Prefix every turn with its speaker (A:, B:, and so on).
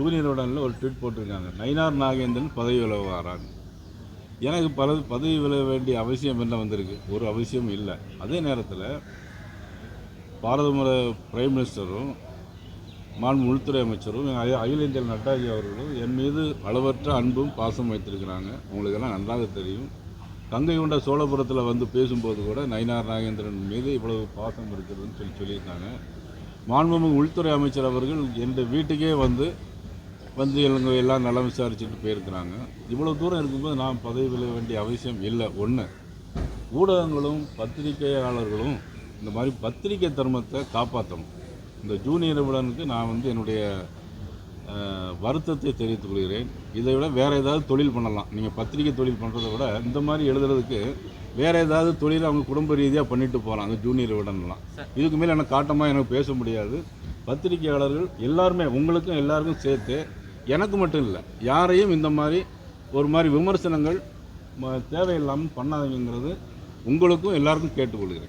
A: Junior உடனில் ஒரு tweet போட்டிருக்காங்க. நயினார் நாகேந்திரன் பதவி விலகுவாரான் எனக்கு பல பதவி விலக வேண்டிய அவசியம் என்ன வந்திருக்கு? ஒரு அவசியம் இல்லை. அதே நேரத்தில் பாரதமுறை பிரைம் மினிஸ்டரும் மாண்பு உள்துறை அமைச்சரும் அகில அகில இந்திய நட்டாஜி அவர்களும் என் மீது அளவற்ற அன்பும் பாசம் வைத்திருக்கிறாங்க. உங்களுக்கெல்லாம் நன்றாக தெரியும். கங்கை கொண்ட சோழபுரத்தில் வந்து பேசும்போது கூட நயினார் நாகேந்திரன் மீது இவ்வளவு பாசம் இருக்கிறதுன்னு சொல்லி சொல்லியிருக்காங்க. மாண்புமிகு உள்துறை அமைச்சர் அவர்கள் என் வீட்டுக்கே வந்து வந்து எல்லாம் எல்லாம் நலம் விசாரிச்சுட்டு போயிருக்கிறாங்க. இவ்வளோ தூரம் இருக்கும்போது நான் பதவி விலக வேண்டிய அவசியம் இல்லை. ஒன்று ஊடகங்களும் பத்திரிகையாளர்களும் இந்த மாதிரி பத்திரிகை தர்மத்தை காப்பாற்றணும் இந்த ஜூனியர் நிபுணனுக்கு நான் வந்து என்னுடைய வருத்தத்தை தெரிவித்துக் கொள்கிறேன். இதை விட வேறு ஏதாவது தொழில் பண்ணலாம். நீங்கள் பத்திரிகை தொழில் பண்ணுறதை விட இந்த மாதிரி எழுதுறதுக்கு வேறு ஏதாவது தொழில் அவங்க குடும்ப ரீதியாக பண்ணிட்டு அந்த ஜூனியர் விடன்லாம் இதுக்கு மேலே எனக்கு காட்டமாக எனக்கு பேச முடியாது. பத்திரிகையாளர்கள் எல்லாருமே உங்களுக்கும் எல்லாருக்கும் சேர்த்து எனக்கு மட்டும் இல்லை யாரையும் இந்த மாதிரி ஒரு மாதிரி விமர்சனங்கள் தேவையில்லாமல் பண்ணாதீங்கிறது உங்களுக்கும் எல்லாருக்கும் கேட்டுக்கொள்கிறேன்.